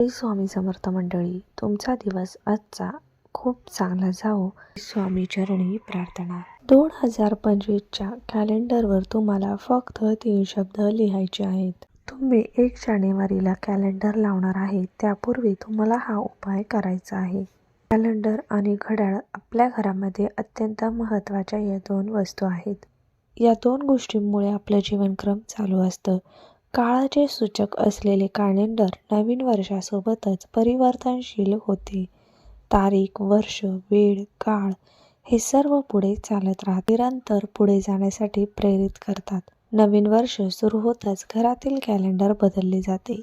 श्री स्वामी समर्थ मंडळी तुमचा दिवस आजचा खूप चांगला जावो. स्वामी चरणी प्रार्थना. दोन हजार पंचवीसच्या कॅलेंडरवर तुम्हाला फक्त तीन शब्द लिहायचे आहेत. तुम्ही एक जानेवारीला कॅलेंडर लावणार आहे त्यापूर्वी तुम्हाला हा उपाय करायचा आहे. कॅलेंडर आणि घड्याळ आपल्या घरामध्ये अत्यंत महत्त्वाच्या या दोन वस्तू आहेत. या दोन गोष्टींमुळे आपलं जीवनक्रम चालू असतं. काळाचे सूचक असलेले कॅलेंडर नवीन वर्षासोबतच परिवर्तनशील होते. तारीख वर्ष वेळ काळ हे सर्व पुढे चालत राहते. निरंतर पुढे जाण्यासाठी प्रेरित करतात. नवीन वर्ष सुरू होताच घरातील कॅलेंडर बदलले जाते.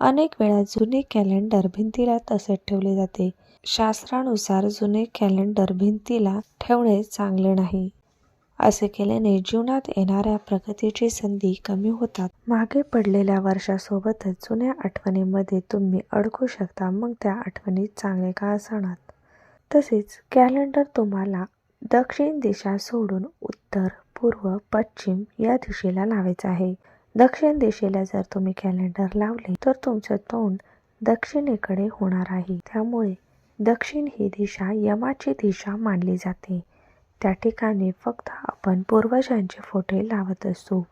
अनेक वेळा जुने कॅलेंडर भिंतीला तसेच ठेवले जाते. शास्त्रानुसार जुने कॅलेंडर भिंतीला ठेवणे चांगले नाही. असे केल्याने जीवनात येणाऱ्या प्रगतीची संधी कमी होतात. मागे पडलेल्या वर्षासोबतच जुन्या आठवणीमध्ये तुम्ही अडकू शकता मग त्या आठवणी चांगले का असणार? तसेच कॅलेंडर तुम्हाला दक्षिण दिशा सोडून उत्तर पूर्व पश्चिम या दिशेला लावायचं आहे. दक्षिण दिशेला जर तुम्ही कॅलेंडर लावले तर तुमचं तोंड दक्षिणेकडे होणार आहे. त्यामुळे दक्षिण ही दिशा यमाची दिशा मानली जाते. त्या ठिकाणी फक्त आपण पूर्वजांचे फोटो लावत असतो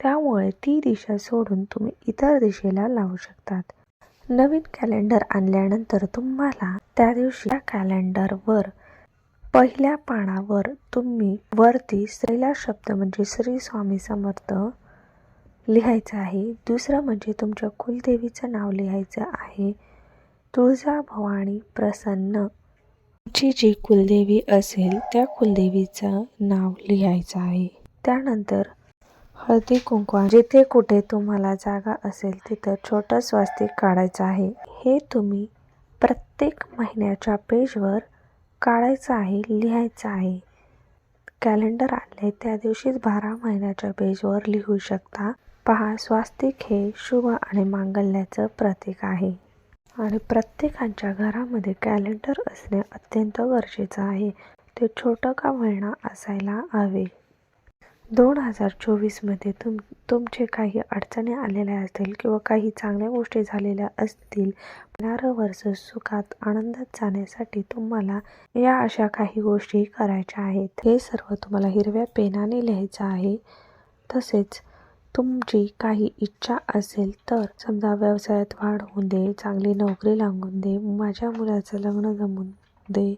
त्यामुळे ती दिशा सोडून तुम्ही इतर दिशेला लावू शकतात. नवीन कॅलेंडर आणल्यानंतर तुम्हाला त्या दिवशी त्या कॅलेंडरवर पहिल्या पानावर तुम्ही वरती स्त्रीला शब्द म्हणजे श्री स्वामी समर्थ लिहायचं आहे. दुसरं म्हणजे तुमच्या कुलदेवीचं नाव लिहायचं आहे. तुळजा भवानी प्रसन्न तुमची जी कुलदेवी असेल त्या कुलदेवीचं नाव लिहायचं आहे. त्यानंतर हळदी कुंकवा जिथे कुठे तुम्हाला जागा असेल तिथं छोटं स्वास्तिक काढायचं आहे. हे तुम्ही प्रत्येक महिन्याच्या पेजवर काढायचं आहे लिहायचं आहे. कॅलेंडर आणले त्या दिवशीच बारा महिन्याच्या पेजवर लिहू शकता. पहा स्वास्तिक हे शुभ आणि मांगल्याचं प्रतीक आहे. आणि प्रत्येकाच्या घरामध्ये कॅलेंडर असणे अत्यंत गरजेचं आहे. ते छोटं का होईना असायला हवे? दोन हजार चोवीसमध्ये तुम तुमचे काही अडचणी आलेल्या असतील किंवा काही चांगल्या गोष्टी झालेल्या असतील येणारं वर्ष सुखात आनंदात जाण्यासाठी तुम्हाला या अशा काही गोष्टी करायच्या आहेत. हे सर्व तुम्हाला हिरव्या पेनाने लिहायचं आहे. तसेच तुमची काही इच्छा असेल तर समजा व्यवसायात वाढ होऊन दे चांगली नोकरी लागून दे माझ्या मुलाचं लग्न जमून दे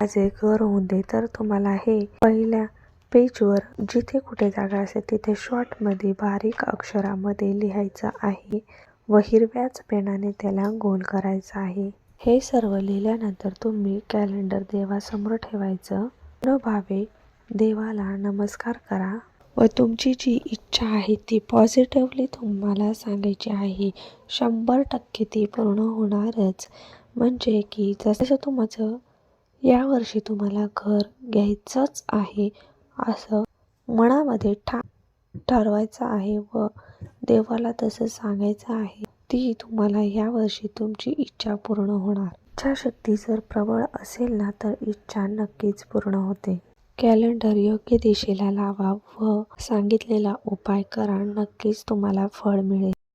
माझे घर होऊन दे तर तुम्हाला हे पहिल्या पेजवर जिथे कुठे जागा असेल तिथे शॉर्टमध्ये बारीक अक्षरामध्ये लिहायचं आहे व हिरव्याच पेनाने त्याला गोल करायचं आहे. हे सर्व लिहिल्यानंतर तुम्ही कॅलेंडर देवासमोर ठेवायचं. भावे देवाला नमस्कार करा. व तुमची जी इच्छा आहे ती पॉझिटिव्हली तुम्हाला सांगायची आहे. शंभर टक्के ती पूर्ण होणारच. म्हणजे की जसं तुमचं यावर्षी तुम्हाला घर घ्यायचंच आहे असं मनामध्ये ठा ठरवायचं आहे व देवाला तसं सांगायचं आहे ती तुम्हाला यावर्षी तुमची इच्छा पूर्ण होणार. इच्छाशक्ती जर प्रबळ असेल ना तर इच्छा नक्कीच पूर्ण होते. कॅलेंडर योग्य दिशेला लावा व सांगितलेला उपाय करा. नक्कीच तुम्हाला फळ मिळेल.